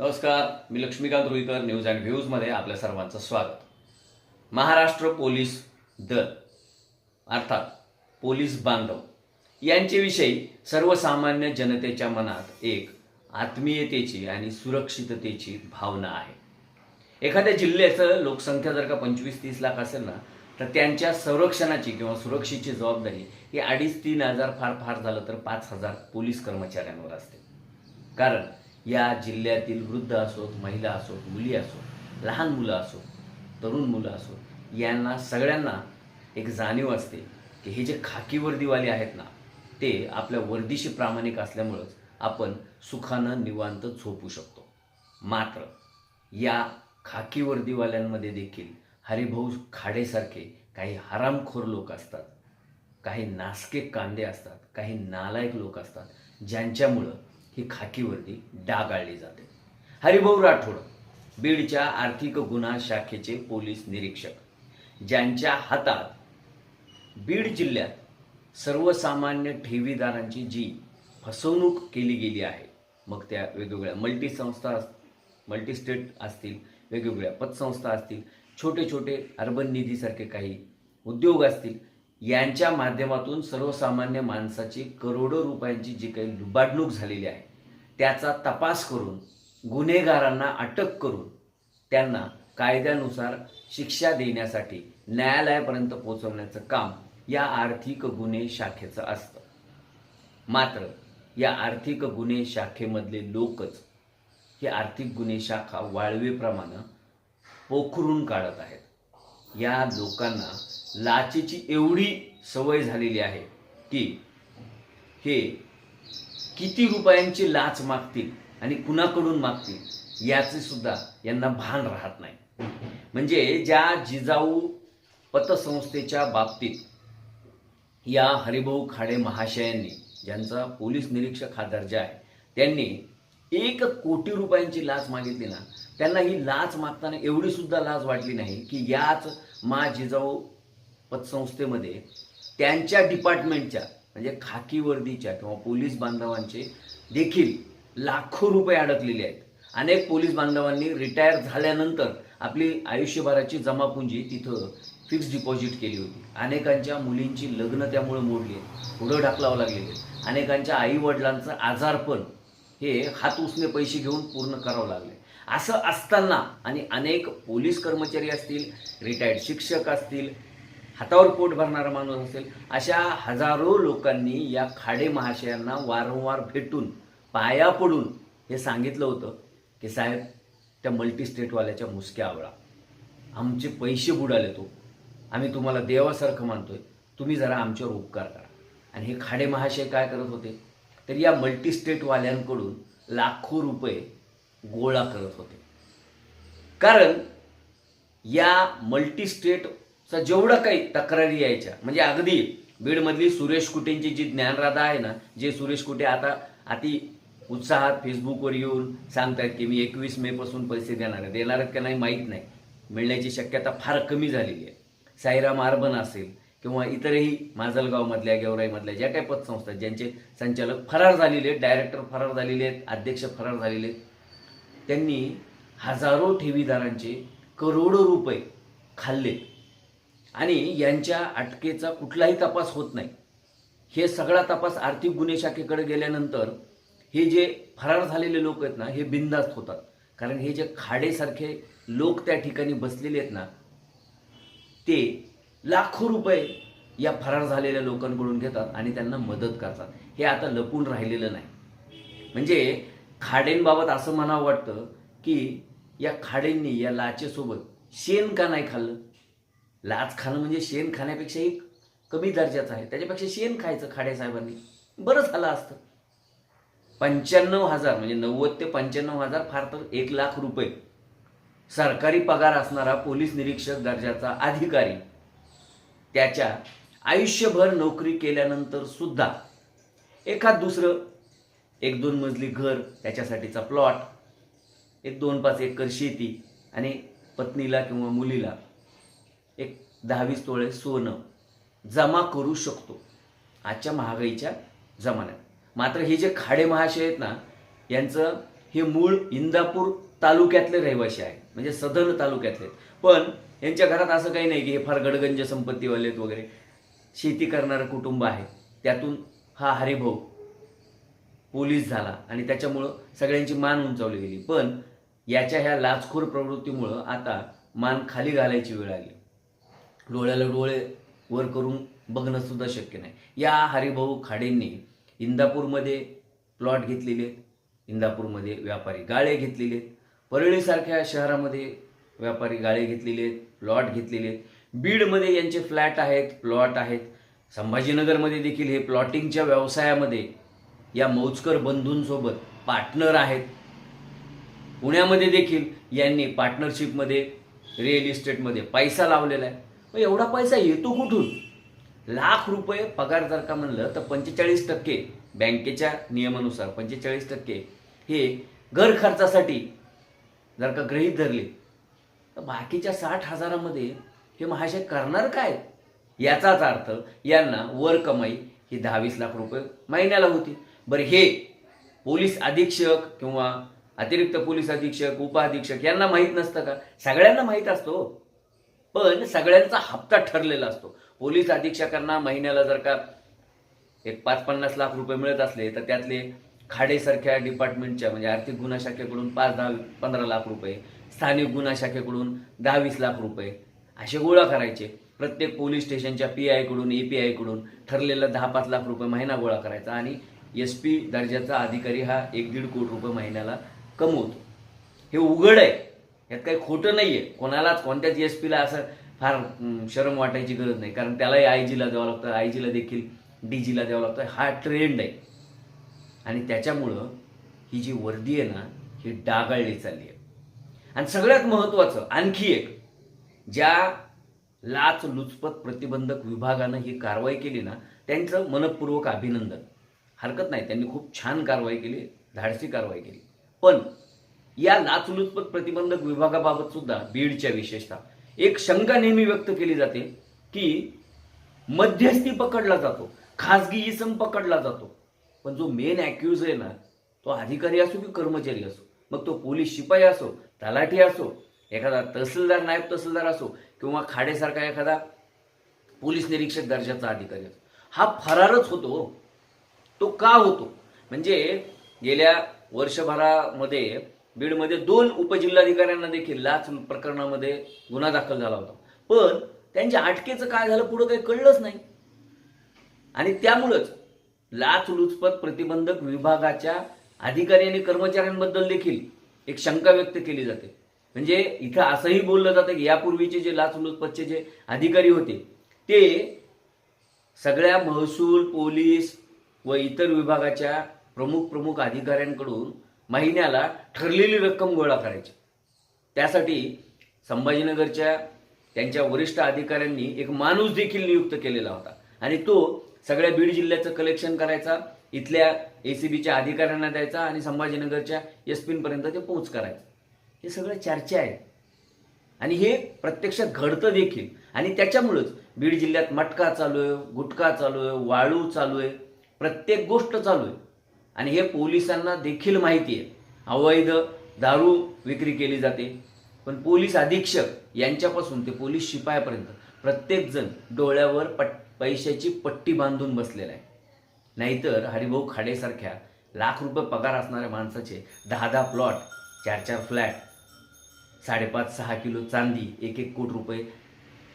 नमस्कार मी Laxmikant Ruikar news and व्ह्यूजमध्ये आपल्या सर्वांचं स्वागत. महाराष्ट्र पोलीस दल अर्थात पोलीस बांधव यांच्याविषयी सर्वसामान्य जनतेच्या मनात एक आत्मीयतेची आणि सुरक्षिततेची भावना आहे. एखाद्या जिल्ह्याचं लोकसंख्या जर का पंचवीस तीस लाख असेल ना तर त्यांच्या संरक्षणाची किंवा सुरक्षेची जबाबदारी ही अडीच तीन हजार फार फार झालं तर पाच हजार पोलीस कर्मचाऱ्यांवर असते. कारण या जिल्ह्यातील वृद्ध असोत महिला असोत मुली असोत लहान मुलं असोत तरुण मुलं असोत यांना सगळ्यांना एक जाणीव असते की हे जे खाकी वर्दीवाले आहेत ना ते आपल्या वर्दीशी प्रामाणिक असल्यामुळंच आपण सुखानं निवांत झोपू शकतो. मात्र या खाकी वर्दीवाल्यांमध्ये देखील हरिभाऊ खाडेसारखे काही हरामखोर लोक असतात. काही नासके कांदे असतात काही नालायक लोक असतात ज्यांच्यामुळं ही खाकीवर्दी डागाळली जाते. हरिभाऊ राठोड बीडच्या आर्थिक गुन्हा शाखेचे पोलीस निरीक्षक ज्यांच्या हातात बीड जिल्ह्यात सर्वसामान्य ठेवीदारांची जी फसवणूक केली गेली आहे मग त्या वेगवेगळ्या मल्टी संस्था मल्टी स्टेट असतील वेगवेगळ्या पतसंस्था असतील छोटे छोटे अर्बन निधीसारखे काही उद्योग असतील यांच्या माध्यमातून सर्वसामान्य माणसाची करोडो रुपयांची जी काही लुबाडणूक झालेली आहे त्याचा तपास करून गुन्हेगारांना अटक करून त्यांना कायद्यानुसार शिक्षा देण्यासाठी न्यायालयापर्यंत पोहोचवण्याचं काम या आर्थिक गुन्हे शाखेचं असतं. मात्र या आर्थिक गुन्हे शाखेमधले लोकच ही आर्थिक गुन्हे शाखा वाळवेप्रमाणे पोखरून काढत आहेत. या लोकांना लाचेची एवढी सवय झालेली आहे की हे किती रुपयांची लाच मागतील आणि कुणाकडून मागतील याचे सुद्धा यांना भान राहत नाही. म्हणजे ज्या जिजाऊ पतसंस्थेच्या बाबतीत या हरिभाऊ खाडे महाशयांनी ज्यांचा पोलीस निरीक्षक हा दर्जा आहे त्यांनी एक कोटी रुपयांची लाच मागितली ना त्यांना ही लाच मागताना एवढी सुद्धा लाच वाटली नाही की याच मा जिजाऊ पतसंस्थेमध्ये त्यांच्या डिपार्टमेंटच्या म्हणजे खाकी वर्दीच्या किंवा पोलीस बांधवांचे देखील लाखो रुपये अडकलेले आहेत. अनेक पोलीस बांधवांनी रिटायर झाल्यानंतर आपली आयुष्यभराची जमापुंजी तिथं फिक्स डिपॉझिट केली होती. अनेकांच्या मुलींची लग्न त्यामुळे मोडली आहेत पुढं ढकलावं लागलेले अनेकांच्या आई वडिलांचं आजारपण हे हात उसने पैसे घेऊन पूर्ण करावं लागले असं असताना आणि अनेक पोलीस कर्मचारी असतील रिटायर्ड शिक्षक असतील हातावर पोट भरणारा माणूस असेल अशा हजारो लोकांनी या खाडे महाशयांना वारंवार भेटून पाया पडून हे सांगितलं होतं की साहेब त्या मल्टी स्टेटवाल्याच्या मुसक्या आवळा. आमचे पैसे बुडाले तो. आम्ही तुम्हाला देवासारखं मानतोय. तुम्ही जरा आमच्यावर उपकार करा. आणि हे खाडे महाशय काय करत होते? तर या मल्टी स्टेटवाल्यांकडून लाखो रुपये गोळा करत होते. कारण या मल्टी स्टेटचा जेवढं काही तक्रारी यायच्या म्हणजे अगदी बीडमधली सुरेश कुटेंची जी ज्ञानराधा आहे ना जे सुरेश कुटे आता अति उत्साहात फेसबुकवर येऊन सांगतायत की मी एकवीस मे पासून पैसे देणार आहे. देणार आहेत का नाही माहीत नाही. मिळण्याची शक्यता फार कमी झालेली आहे. साईराम आर्बन असेल किंवा इतरही माजलगावमधल्या गेवराईमधल्या ज्या काही पतसंस्था ज्यांचे संचालक फरार झालेले आहेत डायरेक्टर फरार झालेले आहेत अध्यक्ष फरार झालेले आहेत त्यांनी हजारो ठेवीदारांचे करोडो रुपये खाल्ले. आणि यांच्या अटकेचा कुठलाही तपास होत नाही. हे सगळा तपास आर्थिक गुन्हे शाखेकडे गेल्यानंतर हे जे फरार झालेले लोक आहेत ना हे बिनधास्त होतात. कारण हे जे खाडेसारखे लोक त्या ठिकाणी बसलेले आहेत ना ते लाखो रुपये या फरार झालेल्या लोकांकडून घेतात आणि त्यांना मदत करतात. हे आता लपून राहिलेलं नाही. म्हणजे खाडेंबाबत असं म्हणावं वाटतं की या खाडेंनी या लाचेसोबत शेण का नाही खाल्लं? लाच खाणं म्हणजे शेण खाण्यापेक्षाही कमी दर्जाचं आहे. त्याच्यापेक्षा शेण खायचं खाडे साहेबांनी. बरं झालं असतं. पंच्याण्णव हजार म्हणजे नव्वद ते पंच्याण्णव हजार फार तर एक लाख रुपये. सरकारी पगार असणारा पोलीस निरीक्षक दर्जाचा अधिकारी. त्याच्या आयुष्यभर नोकरी केल्यानंतर सुद्धा एखाद दुसरं एक दोन मजली घर त्याच्यासाठीचा प्लॉट एक दोन पाच एकर शेती आणि पत्नीला किंवा मुलीला एक दहावीस तोळे सोनं जमा करू शकतो. आजच्या महागाईच्या जमान्यात. मात्र हे जे खाडे महाशय आहेत ना यांचं हे मूळ इंदापूर तालुक्यातले रहिवासी आहे म्हणजे सदन तालुक्यातले पण यांच्या घरात असं काही नाही की हे फार गडगंज संपत्तीवाले आहेत वगैरे. शेती करणारं कुटुंब आहे. त्यातून हा हरिभाऊ पोलीस झाला आणि त्याच्यामुळं सगळ्यांची मान उंचावली गेली. पण याच्या ह्या लाचखोर प्रवृत्तीमुळं आता मान खाली घालायची वेळ आली. डोळ्याला डोळे वर करून बघणंसुद्धा शक्य नाही. या हरिभाऊ खाडेंनी इंदापूरमध्ये प्लॉट घेतलेले आहेत. इंदापूरमध्ये व्यापारी गाळे घेतलेले आहेत. परळीसारख्या शहरामध्ये व्यापारी गाळे घेतलेले आहेत प्लॉट घेतलेले आहेत. बीडमध्ये यांचे फ्लॅट आहेत प्लॉट आहेत. संभाजीनगरमध्ये देखील हे प्लॉटिंगच्या व्यवसायामध्ये या मौजकर बंधूंसोबत पार्टनर आहेत. पुण्यामध्ये देखील यांनी पार्टनरशिपमध्ये रिअल इस्टेटमध्ये पैसा लावलेला आहे. मग एवढा पैसा येतो कुठून? लाख रुपये पगार जर का म्हणलं तर पंचेचाळीस टक्के बँकेच्या नियमानुसार पंचेचाळीस टक्के हे घर खर्चासाठी जर का गृहीत धरले तर बाकीच्या साठ हजारामध्ये हे महाशय करणार काय? याचाच अर्थ यांना वर कमाई ही दहावीस लाख रुपये महिन्याला होती. बरं हे पोलीस अधीक्षक किंवा अतिरिक्त पोलीस अधीक्षक उपअधीक्षक यांना माहीत नसतं का? सगळ्यांना माहीत असतो. पण सगळ्यांचा हप्ता ठरलेला असतो. पोलीस अधीक्षकांना महिन्याला जर का एक पाच पन्नास लाख रुपये मिळत असले तर त्यातले खाडेसारख्या डिपार्टमेंटच्या म्हणजे आर्थिक गुन्हा शाखेकडून पाच दहा पंधरा लाख रुपये स्थानिक गुन्हा शाखेकडून दहा वीस लाख रुपये असे गोळा करायचे. प्रत्येक पोलीस स्टेशनच्या पी आयकडून ए पी आयकडून ठरलेला दहा पाच लाख रुपये महिना गोळा करायचा आणि एस पी दर्जाचा अधिकारी हा एक दीड कोटी रुपये महिन्याला कमवतो. हे उघड आहे. यात काही खोटं नाही आहे कोणालाच कोणत्याच एस पीला असं फार शरम वाटायची गरज नाही. कारण त्यालाही आय जीला द्यावं लागतं. आय जीला देखील डी जीला द्यावं लागतं. हा ट्रेंड आहे. आणि त्याच्यामुळं ही जी वर्दी आहे ना ही डागाळली चालली आहे. आणि सगळ्यात महत्त्वाचं आणखी एक ज्या लाच लुचपत प्रतिबंधक विभागानं ही कारवाई केली ना त्यांचं मनपूर्वक अभिनंदन. हरकत नाही. त्यांनी खूप छान कारवाई केली धाडसी कारवाई केली. पण या लाचलुचपत प्रतिबंधक विभागाबाबत सुद्धा बीडच्या विशेषतः. एक शंका नेहमी व्यक्त केली जाते की मध्यस्थी पकडला जातो खासगी इसम पकडला जातो. पण जो मेन अॅक्युज आहे ना तो अधिकारी असो की कर्मचारी असो मग तो पोलीस शिपाई असो तलाठी असो एखादा तहसीलदार नायब तहसीलदार असो किंवा खाडेसारखा एखादा पोलीस निरीक्षक दर्जाचा अधिकारी असो. हा फरारच होतो हो. तो का होतो? म्हणजे गेल्या वर्षभरामध्ये बीडमध्ये दोन उपजिल्हाधिकाऱ्यांना देखील लाच प्रकरणामध्ये गुन्हा दाखल झाला होता. पण त्यांच्या अटकेचं काय झालं पुढं काही कळलंच नाही. आणि त्यामुळंच लाचलुचपत प्रतिबंधक विभागाच्या अधिकारी आणि कर्मचाऱ्यांबद्दल देखील एक शंका व्यक्त केली जाते. म्हणजे इथं असंही बोललं जातं की यापूर्वीचे जे लाचलुचपतचे जे अधिकारी होते ते सगळ्या महसूल पोलीस व इतर विभागाच्या प्रमुख प्रमुख अधिकाऱ्यांकडून महिन्याला ठरलेली रक्कम गोळा करायची. त्यासाठी संभाजीनगरच्या त्यांच्या वरिष्ठ अधिकाऱ्यांनी एक माणूस देखील नियुक्त केलेला होता. आणि तो सगळ्या बीड जिल्ह्याचं कलेक्शन करायचा इथल्या एसीबीच्या अधिकाऱ्यांना द्यायचा आणि संभाजीनगरच्या एस ते पोहोच करायचं. हे सगळं चर्चा आहे. आणि हे प्रत्यक्ष घडतं देखील. आणि त्याच्यामुळंच बीड जिल्ह्यात मटका चालू आहे गुटखा चालू आहे वाळू चालू आहे प्रत्येक गोष्ट चालू आहे. आणि हे पोलिसांना देखील माहिती आहे. अवैध दारू विक्री केली जाते. पण पोलीस अधीक्षक यांच्यापासून ते पोलीस शिपायापर्यंत प्रत्येकजण डोळ्यावर पट पैशाची पट्टी बांधून बसलेला आहे. नाहीतर हरिभाऊ खाडेसारख्या लाख रुपये पगार असणाऱ्या माणसाचे दहा दहा प्लॉट चार चार फ्लॅट साडेपाच सहा किलो चांदी एक एक कोटी रुपये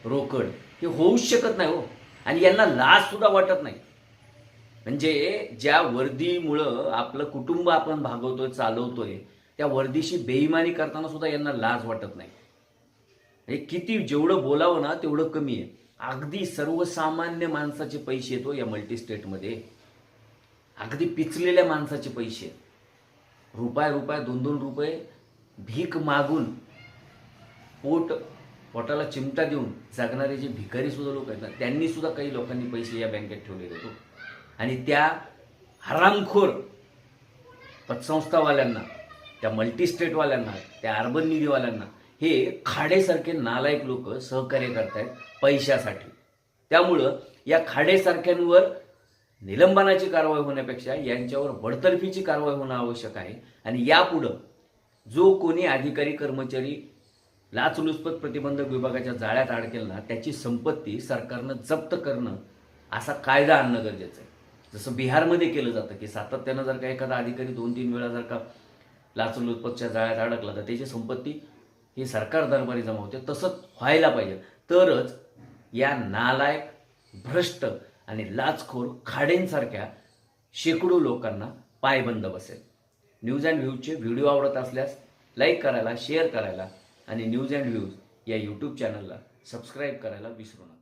रोकड हे होऊच शकत नाही हो. आणि यांना लाज सुद्धा वाटत नाही. म्हणजे ज्या वर्दीमुळं आपलं कुटुंब आपण भागवतोय चालवतोय त्या वर्दीशी बेईमानी करताना सुद्धा यांना लाज वाटत नाही. हे किती जेवढं बोलावं ना तेवढं कमी आहे. अगदी सर्वसामान्य माणसाचे पैसे येतो या मल्टी स्टेटमध्ये अगदी पिचलेल्या माणसाचे पैसे. रुपये रुपये दोन दोन रुपये भीक मागून पोट पोटाला चिमटा देऊन जगणारे जे भिकारी सुद्धा लोक आहेत ना त्यांनी सुद्धा काही लोकांनी पैसे या बँकेत ठेवलेले होतो. आणि त्या हरामखोर पतसंस्थावाल्यांना त्या मल्टी स्टेटवाल्यांना त्या अर्बन निधीवाल्यांना हे खाडेसारखे नालायक लोक सहकार्य करतायत पैशासाठी. त्यामुळं या खाडेसारख्यांवर निलंबनाची कारवाई होण्यापेक्षा यांच्यावर बडतर्फीची कारवाई होणं आवश्यक आहे. आणि यापुढं जो कोणी अधिकारी कर्मचारी लाचलुचपत प्रतिबंधक विभागाच्या जाळ्यात अडकेल ना त्याची संपत्ती सरकारनं जप्त करणं असा कायदा आणणं गरजेचं आहे. जसं बिहारमध्ये केलं जातं की सातत्यानं जर का एखादा अधिकारी दोन तीन वेळा जर का लाचलुचपतच्या जाळ्यात अडकला तर त्याची संपत्ती ही सरकार दरबारी जमा होते. तसंच व्हायला पाहिजे. तरच या नालायक भ्रष्ट आणि लाचखोर खाडेंसारख्या शेकडो लोकांना पायबंद बसेल. न्यूज अँड व्ह्यूजचे व्हिडिओ आवडत असल्यास लाईक करायला शेअर करायला आणि न्यूज अँड व्ह्यूज या यूट्यूब चॅनलला सबस्क्राईब करायला विसरू नका.